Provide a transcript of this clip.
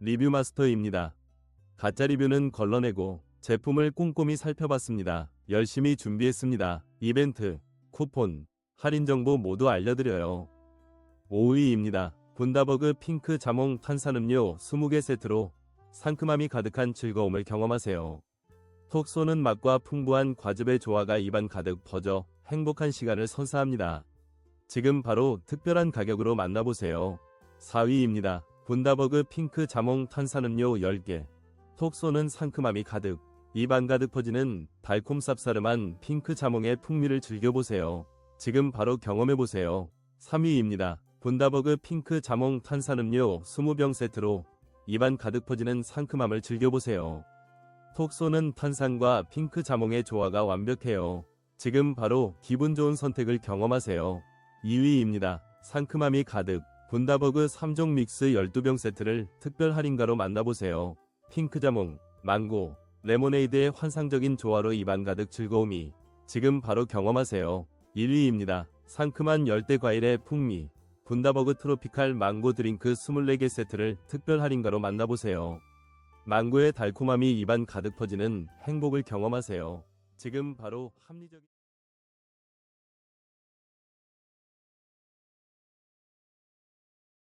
리뷰 마스터입니다. 가짜 리뷰는 걸러내고 제품을 꼼꼼히 살펴봤습니다. 열심히 준비했습니다. 이벤트, 쿠폰, 할인 정보 모두 알려드려요. 5위입니다. 분다버그 핑크 자몽 탄산음료 20개 세트로 상큼함이 가득한 즐거움을 경험하세요. 톡 쏘는 맛과 풍부한 과즙의 조화가 입안 가득 퍼져 행복한 시간을 선사합니다. 지금 바로 특별한 가격으로 만나보세요. 4위입니다. 분다버그 핑크 자몽 탄산음료 10개. 톡 쏘는 상큼함이 가득, 입안 가득 퍼지는 달콤 쌉싸름한 핑크 자몽의 풍미를 즐겨보세요. 지금 바로 경험해보세요. 3위입니다. 분다버그 핑크 자몽 탄산음료 20병 세트로 입안 가득 퍼지는 상큼함을 즐겨보세요. 톡 쏘는 탄산과 핑크 자몽의 조화가 완벽해요. 지금 바로 기분 좋은 선택을 경험하세요. 2위입니다. 상큼함이 가득 분다버그 3종 믹스 12병 세트를 특별 할인가로 만나보세요. 핑크 자몽, 망고, 레모네이드의 환상적인 조화로 입안 가득 즐거움이 지금 바로 경험하세요. 1위입니다. 상큼한 열대 과일의 풍미 분다버그 트로피칼 망고 드링크 24개 세트를 특별 할인가로 만나보세요. 망고의 달콤함이 입안 가득 퍼지는 행복을 경험하세요. 지금 바로 합리적인